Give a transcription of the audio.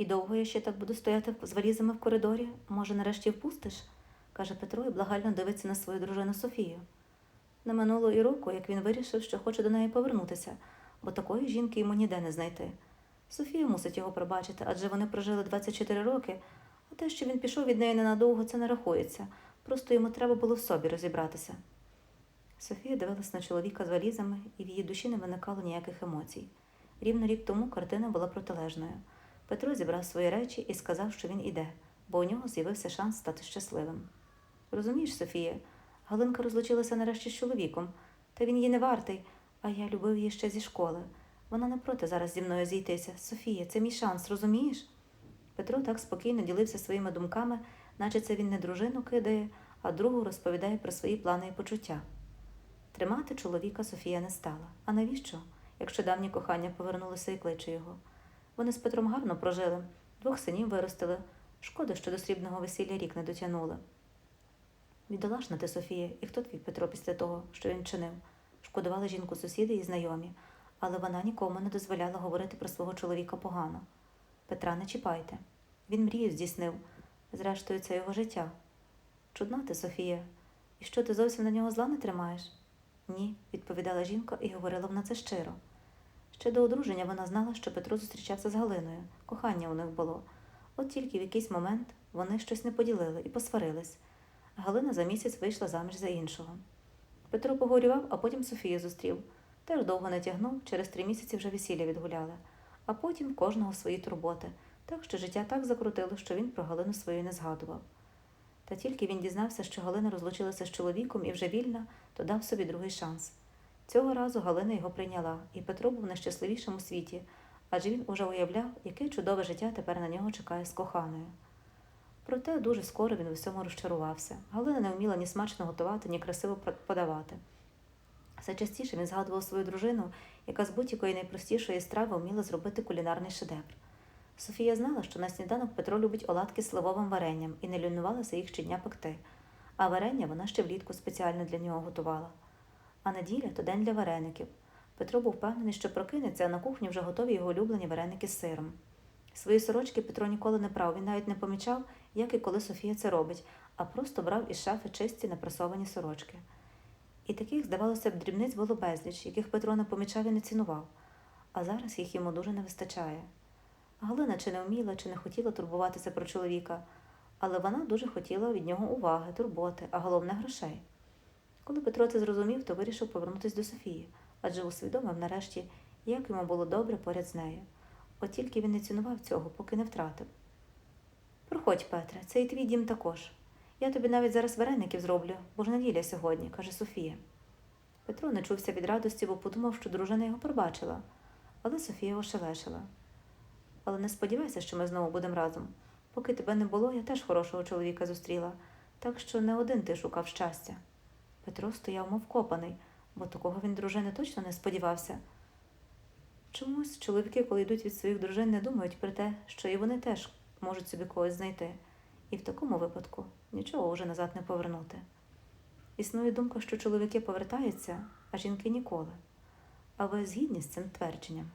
І довго я ще так буду стояти з валізами в коридорі? Може, нарешті впустиш? каже Петро і благально дивиться на свою дружину Софію. Не минуло і року, як він вирішив, що хоче до неї повернутися, бо такої жінки йому ніде не знайти. Софія мусить його пробачити, адже вони прожили 24 роки, а те, що він пішов від неї ненадовго, це не рахується. Просто йому треба було в собі розібратися. Софія дивилась на чоловіка з валізами, і в її душі не виникало ніяких емоцій. Рівно рік тому картина була протилежною. Петро зібрав свої речі і сказав, що він іде, бо у нього з'явився шанс стати щасливим. Розумієш, Софія, Галинка розлучилася нарешті з чоловіком, та він її не вартий, а я любив її ще зі школи. Вона не проти зараз зі мною зійтися. Софія, це мій шанс, розумієш? Петро так спокійно ділився своїми думками, наче це він не дружину кидає, а другу розповідає про свої плани і почуття. Тримати чоловіка Софія не стала. А навіщо, якщо давнє кохання повернулося і кличе його? Вони з Петром гарно прожили, двох синів виростили. Шкода, що до срібного весілля рік не дотягнули. Бідолашна ти, Софія, і хто твій Петро після того, що він чинив? Шкодували жінку сусіди і знайомі, але вона нікому не дозволяла говорити про свого чоловіка погано. Петра не чіпайте. Він мрію здійснив. Зрештою, це його життя. Чудна ти, Софія, і що ти зовсім на нього зла не тримаєш? Ні, відповідала жінка і говорила вона це щиро. Ще до одруження вона знала, що Петро зустрічався з Галиною, кохання у них було. От тільки в якийсь момент вони щось не поділили і посварились. Галина за місяць вийшла заміж за іншого. Петро погорював, а потім Софію зустрів. Теж довго не тягнув, через три місяці вже весілля відгуляли, а потім кожного свої турботи, так що життя так закрутило, що він про Галину свою не згадував. Та тільки він дізнався, що Галина розлучилася з чоловіком і вже вільна, то дав собі другий шанс. Цього разу Галина його прийняла, і Петро був найщасливішим у світі, адже він уже уявляв, яке чудове життя тепер на нього чекає з коханою. Проте дуже скоро він у всьому розчарувався. Галина не вміла ні смачно готувати, ні красиво подавати. Все частіше він згадував свою дружину, яка з будь-якої найпростішої страви вміла зробити кулінарний шедевр. Софія знала, що на сніданок Петро любить оладки з сливовим варенням і не лінувалася їх щодня пекти, а варення вона ще влітку спеціально для нього готувала. А неділя то день для вареників. Петро був впевнений, що прокинеться, а на кухні вже готові його улюблені вареники з сиром. Свої сорочки Петро ніколи не прав, він навіть не помічав, як і коли Софія це робить, а просто брав із шафи чисті напрасовані сорочки. І таких, здавалося б, дрібниць було безліч, яких Петро не помічав і не цінував, а зараз їх йому дуже не вистачає. Галина чи не вміла, чи не хотіла турбуватися про чоловіка, але вона дуже хотіла від нього уваги, турботи, а головне грошей. Коли Петро це зрозумів, то вирішив повернутися до Софії, адже усвідомив нарешті, як йому було добре поряд з нею. От тільки він не цінував цього, поки не втратив. Проходь, Петре, це і твій дім також. Я тобі навіть зараз вареників зроблю, бо ж неділя сьогодні, каже Софія. Петро не чувся від радості, бо подумав, що дружина його пробачила, але Софія ошелешила. Але не сподівайся, що ми знову будемо разом. Поки тебе не було, я теж хорошого чоловіка зустріла, так що не один ти шукав щастя. Петро стояв мов копаний, бо такого він дружини точно не сподівався. Чомусь чоловіки, коли йдуть від своїх дружин, не думають про те, що і вони теж можуть собі когось знайти, і в такому випадку нічого вже назад не повернути. Існує думка, що чоловіки повертаються, а жінки ніколи. А ви згідні з цим твердженням?